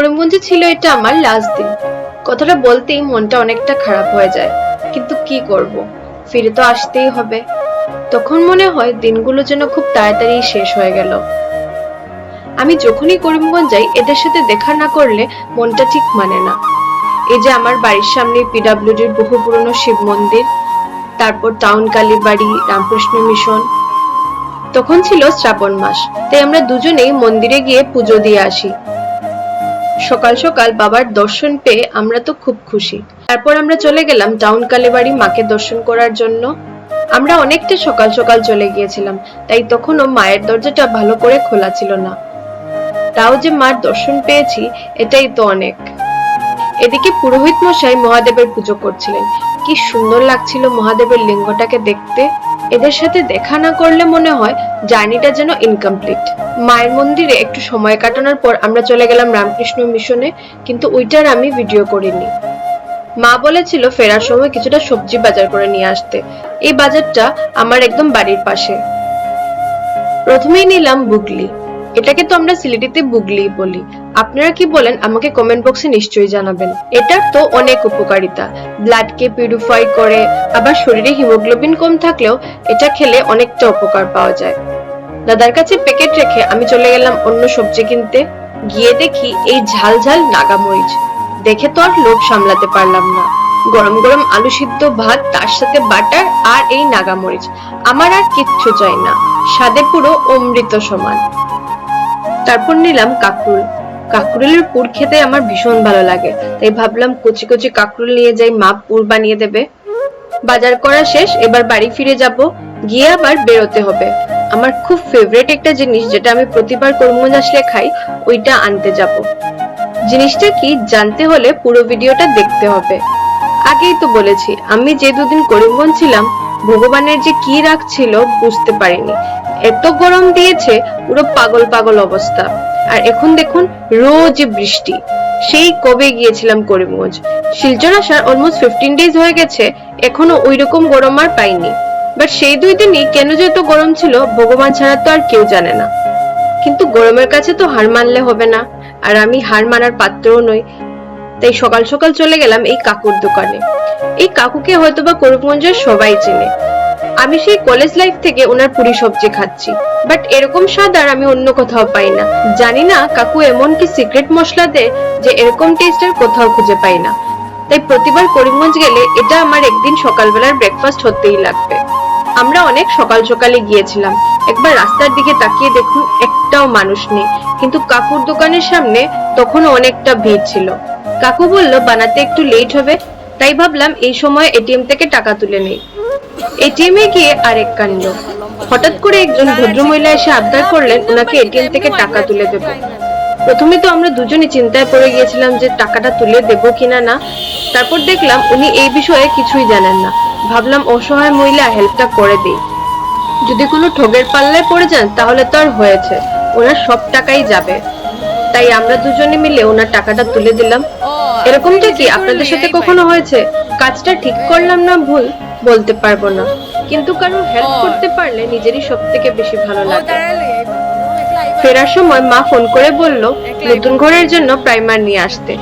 করিমগঞ্জে ছিল এটা আমার লাস্ট দিন। কথাটা বলতেই মনটা অনেকটা খারাপ হয়ে যায়। কিন্তু কি করব? ফিরে তো আসতেই হবে। তখন মনে হয় দিনগুলো যেন খুব তাড়াতাড়ি শেষ হয়ে গেল। আমি যখনই করিমগঞ্জ যাই, এদের সাথে দেখা না করলে মনটা ঠিক মানে না। এই যে আমার বাড়ির সামনে পিডাব্লিউডির বহু পুরনো শিব মন্দির, তারপর টাউন কালীবাড়ি, রামকৃষ্ণ মিশন তখন ছিল শ্রাবণ মাস, তাই আমরা দুজনেই মন্দিরে গিয়ে পুজো দিয়ে আসি। সকাল সকাল বাবার দর্শন পেয়ে আমরা তো খুব খুশি। তারপর আমরা চলে গেলাম টাউন কালীবাড়ি মাকে দর্শন করার জন্য। আমরা অনেকটা সকাল সকাল চলে গিয়েছিলাম, তাই তখনও মায়ের দরজাটা ভালো করে খোলা ছিল না। তাও যে মার দর্শন পেয়েছি, এটাই তো অনেক। এদিকে পুরোহিত মশাই মহাদেবের পুজো করছিলেন। কি সুন্দর লাগছিল মহাদেবের লিঙ্গটাকে দেখতে। এদের সাথে দেখা না করলে মনে হয় জার্নিটা যেন ইনকমপ্লিট মায়ের মন্দিরে একটু সময় কাটানোর পর আমরা চলে গেলাম রামকৃষ্ণ মিশনে, কিন্তু ওইটার আমি ভিডিও করিনি। মা বলেছিল ফেরার সময় কিছুটা সবজি বাজার করে নিয়ে আসতে। এই বাজারটা আমার একদম বাড়ির পাশে। প্রথমেই নিলাম বুগলি। এটাকে তো আমরা সিলেটিতে বুগলি বলি। আপনারা কি বলেন, আমাকে কমেন্ট বক্সে নিশ্চয়ই জানাবেন। এটার তো অনেক উপকারিতা। ব্লাডকে পিউরিফাই করে, আবার শরীরে হিমোগ্লোবিন কম থাকলেও এটা খেলে অনেকটা উপকার পাওয়া যায়। দাদার কাছে প্যাকেট রেখে আমি চলে গেলাম অন্য সবজি কিনতে। গিয়ে দেখি এই ঝাল ঝাল নাগামরিচ। দেখে তো আর লোভ সামলাতে পারলাম না। গরম গরম আলু সিদ্ধ ভাত, তার সাথে বাটার আর এই নাগামরিচ। আমার আর কিচ্ছু চাই না। স্বাদে পুরো অমৃত সমান। তারপর নিলাম কাকরুল। কাকরুলের পুর খেতে আমার ভীষণ ভালো লাগে। তাই ভাবলাম কচি কচি কাকরুল নিয়ে যাই, মা পুর বানিয়ে দেবে। বাজার করা শেষ, এবার বাড়ি ফিরে যাব। গিয়ে আবার বেরোতে হবে। আমার খুব ফেভারিট একটা জিনিস যেটা আমি প্রতিবার করিমগঞ্জ আসলে খাই, ওইটা আনতে যাব। জিনিসটা কি, জানতে হলে পুরো ভিডিওটা দেখতে হবে। আগেই তো বলেছি, আমি যে দুদিন করিমগঞ্জ ছিলাম, ভগবানের যে কি রাগ ছিল বুঝতে পারিনি। এত গরম দিয়েছে, পুরো পাগল পাগল অবস্থা। আর এখন দেখুন, রোজ বৃষ্টি। সেই কবে গিয়েছিলাম করিমগঞ্জ। শিলচর আসার অলমোস্ট ফিফটিন ডেজ হয়ে গেছে, এখনও ওই রকম গরম আর পাইনি। বাট সেই দুই দিনই কেন যে এত গরম ছিল, ভগবান ছাড়া তো আর কেউ জানে না। কিন্তু গরমের কাছে তো হার মানলে হবে না, আর আমি হার মানার পাত্রও নই। তাই সকাল সকাল চলে গেলাম এই কাকুর দোকানে। এই কাকুকে হয়তোবা করিমগঞ্জের সবাই চেনে। আমি সেই কলেজ লাইফ থেকে ওনার পুরি সবজি খাচ্ছি। বাট এরকম স্বাদ আর আমি অন্য কোথাও পাই না। জানি না কাকু এমন কি সিক্রেট মশলা দেয় যে এরকম টেস্ট আর কোথাও খুঁজে পাই না। তাই প্রতিবার করিমগঞ্জ গেলে এটা আমার একদিন সকালবেলার ব্রেকফাস্ট হতেই লাগবে। আমরা অনেক সকাল সকালে গিয়েছিলাম। একবার রাস্তার দিকে তাকিয়ে দেখুন একটাও মানুষ নেই। কিন্তু কাকুর দোকানের সামনে তখন অনেকটা ভিড় ছিল। কাকু বলল, বানাতে একটু লেট হবে। তাই ভাবলাম এই সময় এটিএম থেকে টাকা তুলে নেই। এটিএম এ গিয়ে আরেক কাণ্ড। হঠাৎ করে একজন ভদ্রমহিলা এসে আবদার করলেন, ওনাকে এটিএম থেকে টাকা তুলে দেব। প্রথমে তো আমরা দুজনে চিন্তায় পড়ে গিয়েছিলাম যে টাকাটা তুলে দেব কিনা না। তারপর দেখলাম উনি এই বিষয়ে কিছুই জানেন না। ভাবলাম অসহায় মহিলা, হেল্পটা করে দেই। যদি কোনো ঠগের পাল্লায় পড়ে যান, তাহলে তো আর হয়েছে। ওনার সব টাকাই যাবে। তাই আমরা দুজনে মিলে ওনার টাকাটা তুলে দিলাম। এরকমটা কি আপনাদের সাথে কখনো হয়েছে? কাজটা ঠিক করলাম না ভুল বলতে পারব না। কিন্তু কারও হেল্প করতে পারলে নিজেরই সব থেকে বেশি ভালো লাগে। ফেরার সময় মা ফোন করে বলল নতুন ঘরের জন্য প্রাইমার নিয়ে আসতে।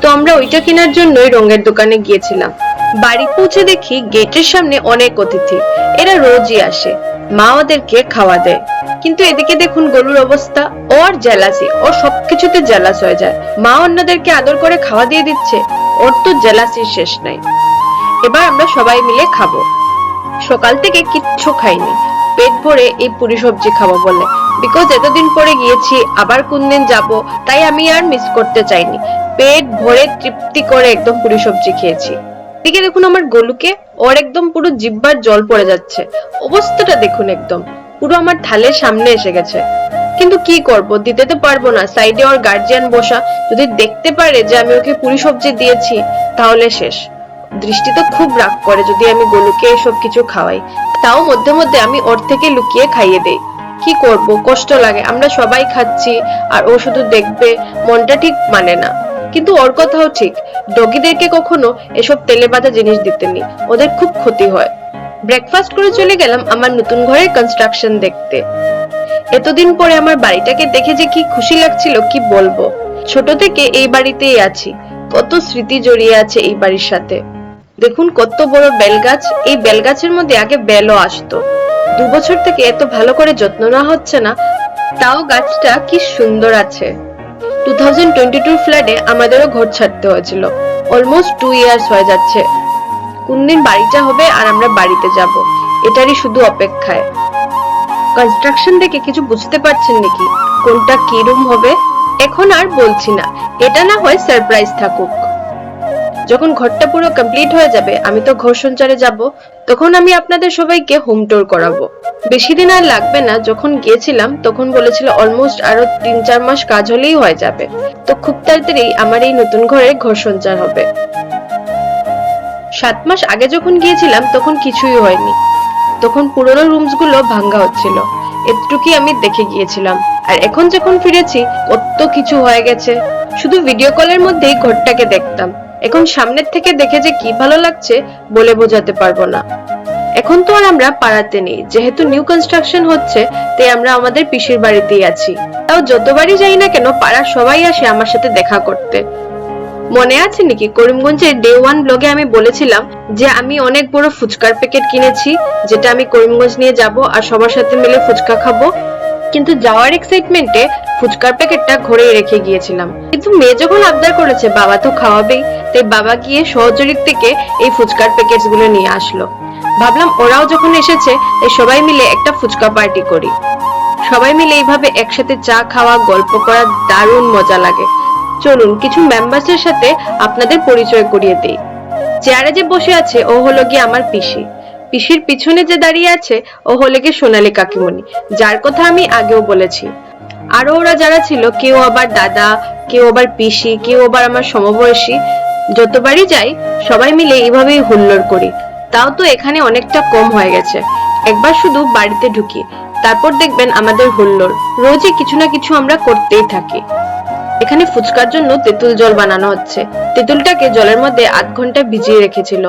তো আমরা ওইটা কেনার জন্যই রঙের দোকানে গিয়েছিলাম। বাড়ি পৌঁছে দেখি গেটের সামনে অনেক অতিথি। এরা রোজই আসে। মা ওদেরকে খাওয়া দেয়। কিন্তু এদিকে দেখুন গরুর অবস্থা। ও আর জেলাসি। ও সবকিছুতে জেলাস হয়ে যায়। মা অন্যদেরকে আদর করে খাওয়া দিয়ে দিচ্ছে। ওর তো জেলাসির শেষ নাই। এবার আমরা সবাই মিলে খাব। সকাল থেকে কিচ্ছু খাইনি। পেট ভরে এই পুরি সবজি খাব বলে। বিকজ এতদিন পরে গিয়েছি, আবার কোন দিন যাব, তাই আমি আর মিস করতে চাইনি। পেট ভরে তৃপ্তি করে একদম পুরি সবজি খেয়েছি। দিকে দেখুন আমার গলুকে, ওর একদম পুরো জিব্বার জল পড়ে যাচ্ছে। অবস্থাটা দেখুন একদম, পুরো আমার থালের সামনে এসে গেছে। কিন্তু কি করব, দিতে তো পারব না সাইডে ওর গার্জিয়ান বসা। যদি দেখতে পারে যে আমি ওকে পুরি সবজি দিয়েছি, তাহলে শেষ। দৃষ্টি তো খুব রাগ করে যদি আমি গলুকে এসব কিছু খাওয়াই। তাও মধ্যে মধ্যে আমি ওর থেকে লুকিয়ে খাইয়ে দেই। কি করব, কষ্ট লাগে, আমরা সবাই খাচ্ছি, আর ও শুধু দেখবে, মনটা ঠিক মানে না। কিন্তু ওর কথাও ঠিক। ডগিদেরকে কখনো এসব তেলে বাঁধা জিনিস দিতে নি ওদের খুব ক্ষতি হয়। ব্রেকফাস্ট করে চলে গেলাম আমার নতুন ঘরের কনস্ট্রাকশন দেখতে। এতদিন পরে আমার বাড়িটাকে দেখে যে কি খুশি লাগছিল, কি বলব? ছোট থেকে এই বাড়িতেই আছি। কত স্মৃতি জড়িয়ে আছে এই বাড়ির সাথে। দেখুন কত বড় বেলগাছ। এই বেলগাছের মধ্যে আগে বেলও আসতো। দু বছর থেকে এত ভালো করে যত্ন নেওয়া হচ্ছে না, তাও গাছটা কি সুন্দর আছে। টু ফ্ল্যাটে আমাদেরও ঘর ছাড়তে হয়েছিল। অলমোস্ট টু ইয়ার্স হয়ে যাচ্ছে। কোন দিন বাড়িটা হবে আর আমরা বাড়িতে যাব। এটারই শুধু অপেক্ষায়। কনস্ট্রাকশন দেখে কিছু বুঝতে পারছেন নাকি? কোনটা কি রুম হবে? এখন আর বলছি না। এটা না হয় সারপ্রাইজ থাকুক। যখন ঘরটা পুরো কমপ্লিট হয়ে যাবে, আমি তো ঘর সঞ্চারে যাব, তখন আমি আপনাদের সবাইকে হোম টুর করাবো। বেশি দিন আর লাগবে না, যখন গিয়েছিলাম, তখন বলেছিল অলমোস্ট আরও তিন চার মাস কাজ হলেই হয়ে যাবে। তো খুব তাড়াতাড়ি আমার এই নতুন ঘরে ঘর সঞ্চার হবে। সাত মাস আগে যখন গিয়েছিলাম, তখন কিছুই হয়নি। তখন পুরোনো রুমসগুলো ভাঙ্গা হচ্ছিল। এতটুকুই আমি দেখে গিয়েছিলাম। আর এখন যখন ফিরেছি, কত কিছু হয়ে গেছে। শুধু ভিডিও কলের মধ্যেই ঘরটাকে দেখতাম। এখন সামনের থেকে দেখে যে কি ভালো লাগছে বলে বোঝাতে পারব না। এখন তো আর আমরা পাড়াতে নেই, যেহেতু নিউ কনস্ট্রাকশন হচ্ছে, তাই আমরা আমাদের পিসির বাড়িতেই আছি। তাও যতবারই যাই না কেন পাড়ার সবাই আসে আমার সাথে দেখা করতে। মনে আছে নাকি করিমগঞ্জের ডে ওয়ান ব্লগে আমি বলেছিলাম যে আমি অনেক বড় ফুচকার প্যাকেট কিনেছি, যেটা আমি করিমগঞ্জ নিয়ে যাব আর সবার সাথে মিলে ফুচকা খাব? কিন্তু যাওয়ার এক্সাইটমেন্টে ফুচকার প্যাকেটটা ঘরেই রেখে গিয়েছিলাম। কিন্তু মেয়ে যখন আবদার করেছে, বাবা তো খাওয়াবেই, তাই বাবা গিয়ে সহচরিত থেকে এই ফুচকার প্যাকেটসগুলো নিয়ে আসলো। ভাবলাম ওরাও যখন এসেছে, তাই সবাই মিলে একটা ফুচকা পার্টি করি। সবাই মিলে এইভাবে একসাথে চা খাওয়া, গল্প করা দারুণ মজা লাগে। চলুন, কিছু মেম্বার্সের সাথে আপনাদের পরিচয় করিয়ে দেই। চেয়ারে যে বসে আছে, ও হলো গিয়ে আমার পিসি। পিসির পিছনে যে দাঁড়িয়ে আছে, ও হলো গিয়ে সোনালী কাকিমণি। যার কথা আমি আগেও বলেছি। আরও ওরা যারা ছিল, কেউ আবার দাদা, কেউ আবার পিসি, কেউ আবার আমার সমবয়সী, যতবারই যাই, সবাই মিলে এইভাবেই হুল্লোড় করি। তাও তো এখানে অনেকটা কম হয়ে গেছে। একবার শুধু বাড়িতে ঢুকি, তারপর দেখবেন আমাদের হুল্লোড়। রোজই কিছু না কিছু আমরা করতেই থাকি। এখানে ফুচকার জন্য তেঁতুল জল বানানো হচ্ছে। তেঁতুলটাকে জলের মধ্যে আধ ঘণ্টা ভিজিয়ে রেখেছিল।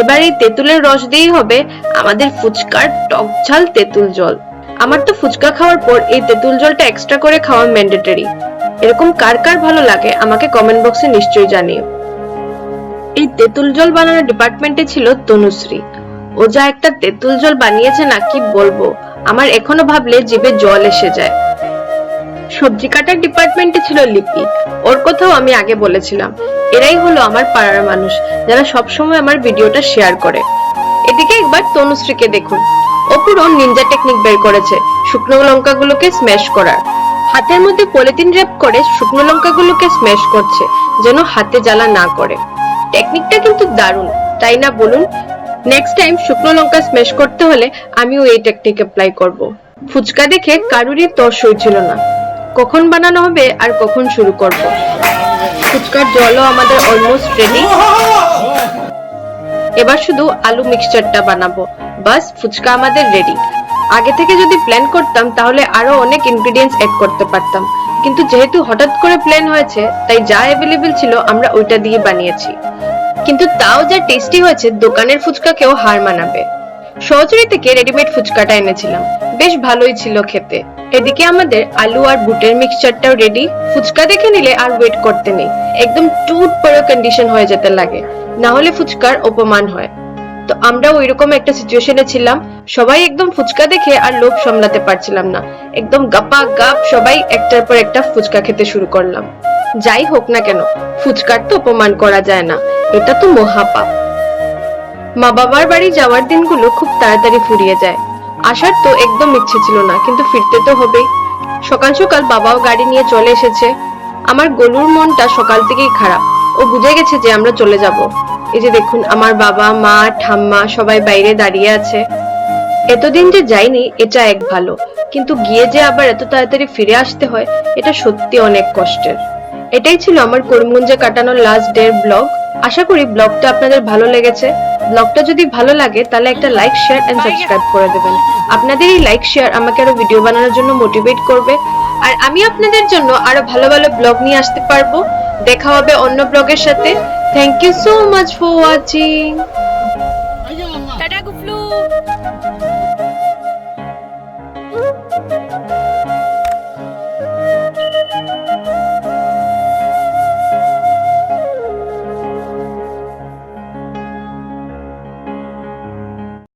এবার এই তেঁতুলের রস দিয়েই হবে আমাদের ফুচকার টক ঝাল তেঁতুল জল। আমার তো ফুচকা খাওয়ার পর এই তেঁতুল জলটা এক্সট্রা করে খাওয়া ম্যান্ডেটরি এরকম কার কার ভালো লাগে আমাকে কমেন্ট বক্সে নিশ্চয়ই জানিও। এই তেঁতুল জল বানানোর ডিপার্টমেন্টে ছিল তনুশ্রী। ও যা একটা তেঁতুল জল বানিয়েছে না কি বলব? আমার এখনও ভাবলে জিভে জল এসে যায়। সবজি কাটার ডিপার্টমেন্টে ছিল লিপি। ওর কথাও আমি আগে বলেছিলাম। এরাই হলো আমার পাড়ার মানুষ, যারা সবসময় আমার ভিডিওটা শেয়ার করে। এদিকে একবার তনুশ্রীকে দেখুন। ও নিনজা টেকনিক বের করেছে, শুকনো লঙ্কাগুলোকে স্ম্যাশ করার। হাতের মধ্যে পলিথিন র্যাপ করে শুকনো লঙ্কাগুলোকে স্ম্যাশ করছে, যেন হাতে জ্বালা না করে। টেকনিকটা কিন্তু দারুণ, তাই না বলুন? নেক্সট টাইম শুকনো লঙ্কা স্ম্যাশ করতে হলে আমিও এই টেকনিক অ্যাপ্লাই করব। ফুচকা দেখে কারুরই তর ছিল না। কখন বানানো হবে আর কখন শুরু করব। ফুচকার জলও আমাদের অলমোস্ট রেডি এবার শুধু আলু মিক্সচারটা বানাবো। বাস, ফুচকা আমাদের রেডি আগে থেকে যদি প্ল্যান করতাম, তাহলে আরও অনেক ইনগ্রেডিয়েন্টস অ্যাড করতে পারতাম। কিন্তু যেহেতু হঠাৎ করে প্ল্যান হয়েছে, তাই যা অ্যাভেলেবেল ছিল আমরা ওইটা দিয়ে বানিয়েছি। কিন্তু তাও যা টেস্টি হয়েছে, দোকানের ফুচকাকেও হার মানাবে। সহচরি থেকে রেডিমেড ফুচকাটা এনেছিলাম। বেশ ভালোই ছিল খেতে। এদিকে আমাদের আলু আর বুটের মিক্সচারটাও রেডি ফুচকা দেখে নিলে আর ওয়েট করতে নেই। একদম টুট পরে কন্ডিশন হয়ে যেতে লাগে। না হলে ফুচকার অপমান হয়। তো আমরা ওইরকম একটা সিচুয়েশনে ছিলাম। সবাই একদম ফুচকা দেখে আর লোভ সামলাতে পারছিলাম না। একদম গাপা গাপ সবাই একটার পর একটা ফুচকা খেতে শুরু করলাম। যাই হোক না কেন, ফুচকার তো অপমান করা যায় না। এটা তো মহাপাপ। মা বাবার বাড়ি যাওয়ার দিনগুলো খুব তাড়াতাড়ি ফুরিয়ে যায়। আসার তো একদম ইচ্ছে ছিল না, কিন্তু ফিরতে তো হবেই। সকাল সকাল বাবাও গাড়ি নিয়ে চলে এসেছে। আমার গলুর মনটা সকাল থেকেই খারাপ। ও বুঝে গেছে যে আমরা চলে যাব। এই যে দেখুন, আমার বাবা, মা, ঠাম্মা সবাই বাইরে দাঁড়িয়ে আছে। এতদিন যে যাইনি, এটা এক ভালো। কিন্তু গিয়ে যে আবার এত তাড়াতাড়ি ফিরে আসতে হয়, এটা সত্যি অনেক কষ্টের। এটাই ছিল আমার করিমগঞ্জে কাটানোর লাস্ট ডে ব্লগ আশা করি ব্লগটা আপনাদের ভালো লেগেছে। ব্লগটা যদি ভালো লাগে, তাহলে একটা লাইক শেয়ার এন্ড সাবস্ক্রাইব করে দেবেন। আপনাদের এই লাইক শেয়ার আমাকে আরও ভিডিও বানানোর জন্য মোটিভেট করবে। আর আমি আপনাদের জন্য আরও ভালো ভালো ব্লগ নিয়ে আসতে পারব। দেখা হবে অন্য ব্লগের সাথে। Thank you so much for watching